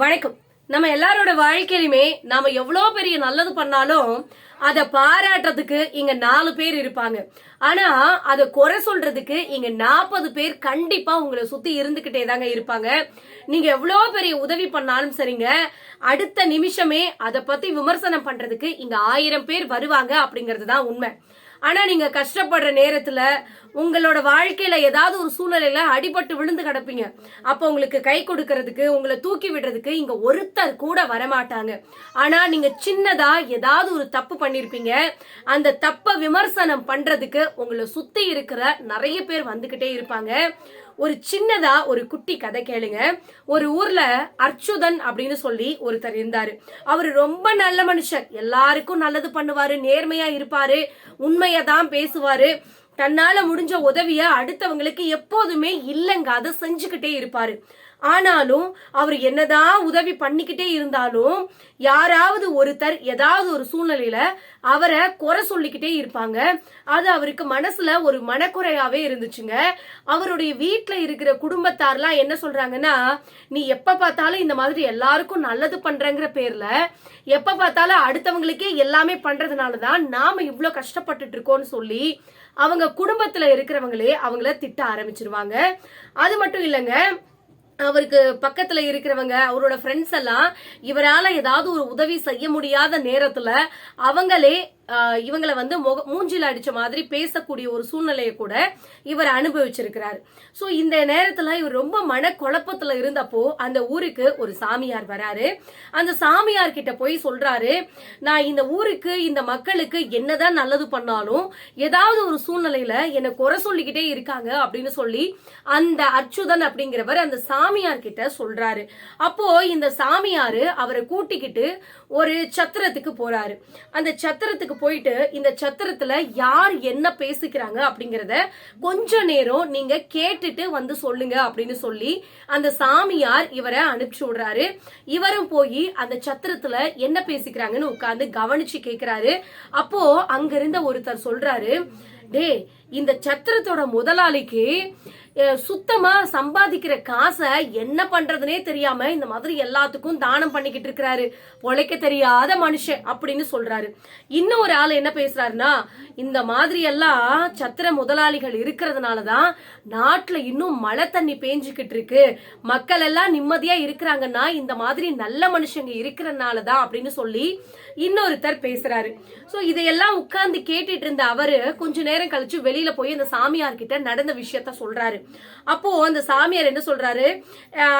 வணக்கம். நம்ம எல்லாரோட வாழ்க்கையிலுமே நாம எவ்வளோ பெரிய நல்லது பண்ணாலும் அதை பாராட்டுறதுக்கு இங்க நாலு பேர் இருப்பாங்க. ஆனா அதை குறை சொல்றதுக்கு இங்க நாற்பது பேர் கண்டிப்பா உங்களை சுத்தி இருந்துகிட்டே தாங்க இருப்பாங்க. நீங்க எவ்வளோ பெரிய உதவி பண்ணாலும் சரிங்க. அடுத்த நிமிஷமே அதை பத்தி விமர்சனம் பண்றதுக்கு இங்க ஆயிரம் பேர் வருவாங்க அப்படிங்கிறது தான் உண்மை. ஆனால் நீங்கள் கஷ்டப்படுற நேரத்தில் உங்களோட வாழ்க்கையில் ஏதாவது ஒரு சூழ்நிலையில் அடிபட்டு விழுந்து கிடப்பீங்க. அப்போ உங்களுக்கு கை கொடுக்கறதுக்கு உங்களை தூக்கி விடுறதுக்கு இங்கே ஒருத்தர் கூட வரமாட்டாங்க. ஆனால் நீங்கள் சின்னதாக ஏதாவது ஒரு தப்பு பண்ணியிருப்பீங்க அந்த தப்பை விமர்சனம் பண்ணுறதுக்கு உங்களை சுற்றி இருக்கிற நிறைய பேர் வந்துக்கிட்டே இருப்பாங்க. ஒரு சின்னதா ஒரு குட்டி கதை கேளுங்க. ஒரு ஊர்ல அர்ச்சுதன் அப்படின்னு சொல்லி ஒருத்தர் இருந்தாரு. அவர் ரொம்ப நல்ல மனுஷன். எல்லாருக்கும் நல்லது பண்ணுவாரு நேர்மையா இருப்பாரு உண்மையை தான் பேசுவாரு. தன்னால முடிஞ்ச உதவிய அடுத்தவங்களுக்கு எப்போதுமே இல்லைங்க. அதை செஞ்சுக்கிட்டே இருப்பாரு. ஆனாலும் அவர் என்னதான் உதவி பண்ணிக்கிட்டே இருந்தாலும் யாராவது ஒருத்தர் ஏதாவது ஒரு சூழ்நிலையில அவரை குறை சொல்லிக்கிட்டே இருப்பாங்க. அது அவருக்கு மனசுல ஒரு மனக்குறையாவே இருந்துச்சுங்க. அவருடைய வீட்டில் இருக்கிற குடும்பத்தார்லாம் என்ன சொல்றாங்கன்னா நீ எப்ப பார்த்தாலும் இந்த மாதிரி எல்லாருக்கும் நல்லது பண்றங்கிற பேர்ல எப்ப பார்த்தாலும் அடுத்தவங்களுக்கே எல்லாமே பண்றதுனாலதான் நாம இவ்வளோ கஷ்டப்பட்டுட்டு இருக்கோம்னு சொல்லி அவங்க குடும்பத்துல இருக்கிறவங்களே அவங்கள திட்ட ஆரம்பிச்சிருவாங்க. அது மட்டும் இல்லைங்க அவருக்கு பக்கத்துல இருக்கிறவங்க அவரோட ஃப்ரெண்ட்ஸ் எல்லாம் இவரால ஏதாவது ஒரு உதவி செய்ய முடியாத நேரத்துல அவங்களே இவங்களை வந்து முக மூஞ்சில் அடிச்ச மாதிரி பேசக்கூடிய ஒரு சூழ்நிலையை கூட இவர் அனுபவிச்சிருக்கிறார். ஸோ இந்த நேரத்தில் இவர் ரொம்ப மன குழப்பத்தில் இருந்தப்போ அந்த ஊருக்கு ஒரு சாமியார் வராரு. அந்த சாமியார் கிட்ட போய் சொல்றாரு நான் இந்த ஊருக்கு இந்த மக்களுக்கு என்னதான் நல்லது பண்ணாலும் ஏதாவது ஒரு சூழ்நிலையில என்னை குறை சொல்லிக்கிட்டே இருக்காங்க அப்படின்னு சொல்லி அந்த அச்சுதன் அப்படிங்கிறவர் அந்த சாமியார் கிட்ட சொல்றாரு. அப்போ இந்த சாமியார் அவரை கூட்டிக்கிட்டு ஒரு சத்திரத்துக்கு போறாரு. அந்த சத்திரத்துக்கு போயிட்டு இந்த சத்திரத்துல யார் என்ன பேசிக்கிறாங்க அப்படிங்கறத கொஞ்ச நேரம் நீங்க கேட்டுட்டு வந்து சொல்லுங்க அப்படின்னு சொல்லி அந்த சாமியார் இவரை அனுப்பிச்சு விடுறாரு. இவரும் போய் அந்த சத்திரத்துல என்ன பேசிக்கிறாங்கன்னு உட்கார்ந்து கவனிச்சு கேக்குறாரு. அப்போ அங்கிருந்த ஒருத்தர் சொல்றாரு டே இந்த சத்திரத்தோட முதலாளிக்கு சுத்தமா சம்பாதிக்கிற காசை என்ன பண்றதுனே தெரியாம இந்த மாதிரி எல்லாத்துக்கும் தானம் பண்ணிக்கிட்டு இருக்கிறாரு. பொழைக்க தெரியாத மனுஷன் அப்படின்னு சொல்றாரு. ஒரு ஆள் என்ன பேசுறாருன்னா இந்த மாதிரி எல்லாம் சத்திர முதலாளிகள் இருக்கிறதுனாலதான் நாட்டுல இன்னும் மழை தண்ணி பேஞ்சுக்கிட்டு இருக்கு. மக்கள் எல்லாம் நிம்மதியா இருக்கிறாங்கன்னா இந்த மாதிரி நல்ல மனுஷங்க இருக்கிறதுனாலதான் அப்படின்னு சொல்லி இன்னொருத்தர் பேசுறாரு. சோ இதையெல்லாம் உட்கார்ந்து கேட்டுட்டு இருந்த அவரு கொஞ்ச நேரம் கழிச்சு வெளியில போய் அந்த சாமியார் கிட்ட நடந்த விஷயத்த சொல்றாரு. அப்போ அந்த சாமியார் என்ன சொல்றாரு?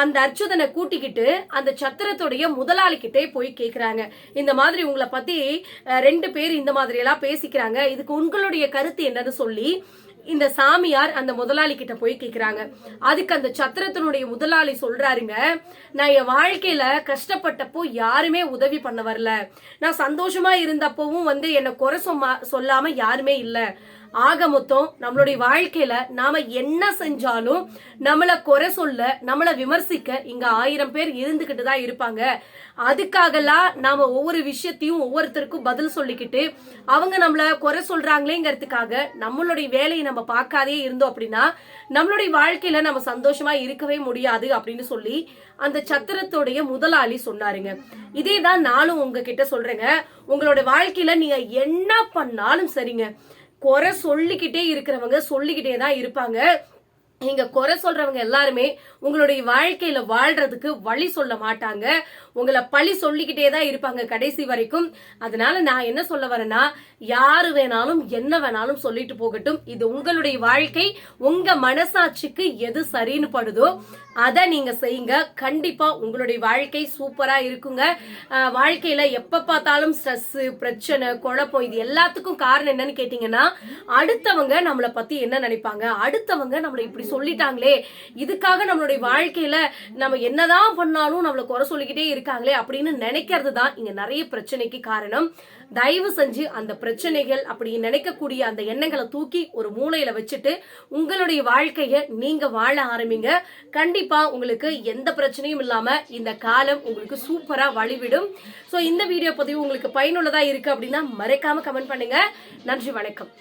அந்த அர்ச்சுதனை கூட்டிக்கிட்டு அந்த சத்திரத்துடைய முதலாளி கிட்டே போய் கேக்குறாங்க. இந்த மாதிரி உங்களை பத்தி ரெண்டு பேர் இந்த மாதிரி எல்லாம் பேசிக்கிறாங்க. இதுக்கு உங்களுடைய கருத்து என்னன்னு சொல்லி இந்த சாமியார் அந்த முதலாளி கிட்ட போய் கேக்குறாங்க. அதுக்கு அந்த சத்திரத்தினுடைய முதலாளி சொல்றாருங்க நான் என் வாழ்க்கையில கஷ்டப்பட்டப்போ யாருமே உதவி பண்ண வரல. நான் சந்தோஷமா இருந்தப்பவும் வந்து என்ன குறை சொம்மா சொல்லாம யாருமே இல்ல. ஆக மொத்தம் நம்மளுடைய வாழ்க்கையில நாம என்ன செஞ்சாலும் நம்மளை குறை சொல்ல நம்மளை விமர்சிக்க இங்க ஆயிரம் பேர் இருந்துகிட்டு தான் இருப்பாங்க. அதுக்காகலாம் நாம ஒவ்வொரு விஷயத்தையும் ஒவ்வொருத்தருக்கும் பதில் சொல்லிக்கிட்டு அவங்க நம்மள குறை சொல்றாங்களேங்கிறதுக்காக நம்மளுடைய வேலையை நம்ம பார்க்காதே இருந்தோம் அப்படின்னா நம்மளுடைய வாழ்க்கையில நம்ம சந்தோஷமா இருக்கவே முடியாது அப்படின்னு சொல்லி அந்த சத்திரத்துடைய முதலாளி சொன்னாருங்க. இதே தான் நானும் உங்ககிட்ட சொல்றேங்க. உங்களோட வாழ்க்கையில நீங்க என்ன பண்ணாலும் சரிங்க. குறை சொல்லிக்கிட்டே இருக்கிறவங்க சொல்லிக்கிட்டே தான் இருப்பாங்க. நீங்க குறை சொல்றவங்க எல்லாருமே உங்களுடைய வாழ்க்கையில வாழ்றதுக்கு வழி சொல்ல மாட்டாங்க. உங்களை பழி சொல்லிக்கிட்டே தான் இருப்பாங்க கடைசி வரைக்கும். அதனால நான் என்ன சொல்ல வரேன்னா யாரு வேணாலும் என்ன வேணாலும் சொல்லிட்டு போகட்டும். இது உங்களுடைய வாழ்க்கை உங்க மனசாட்சிக்கு எது சரின்னு படுதோ அதை நீங்க செய்யுங்க. கண்டிப்பா உங்களுடைய வாழ்க்கை சூப்பரா இருக்குங்க. வாழ்க்கையில எப்ப பார்த்தாலும் ஸ்ட்ரெஸ் பிரச்சனை குழப்பம் இது எல்லாத்துக்கும் காரணம் என்னன்னு கேட்டீங்கன்னா அடுத்தவங்க நம்மளை பத்தி என்ன நினைப்பாங்க? அடுத்தவங்க நம்மளை இப்படி சொல்லிட்டாங்களே. இதுக்காக நம்மளுடைய வாழ்க்கையில நம்ம என்னதான் பண்ணாலும் நம்மளை குறை சொல்லிக்கிட்டே இருக்காங்களே அப்படின்னு நினைக்கிறது தான் இங்க நிறைய பிரச்சனைக்கு காரணம். தயவு செஞ்சு அந்த பிரச்சனைகள் அப்படி நினைக்கக்கூடிய அந்த எண்ணங்களை தூக்கி ஒரு மூலையில வச்சுட்டு உங்களுடைய வாழ்க்கைய நீங்க வாழ ஆரம்பிங்க. கண்டிப்பா உங்களுக்கு எந்த பிரச்சனையும் இல்லாம இந்த காலம் உங்களுக்கு சூப்பரா வழிவிடும். சோ இந்த வீடியோ பதிவு உங்களுக்கு பயனுள்ளதா இருக்கு அப்படின்னா மறைக்காம கமெண்ட் பண்ணுங்க. நன்றி வணக்கம்.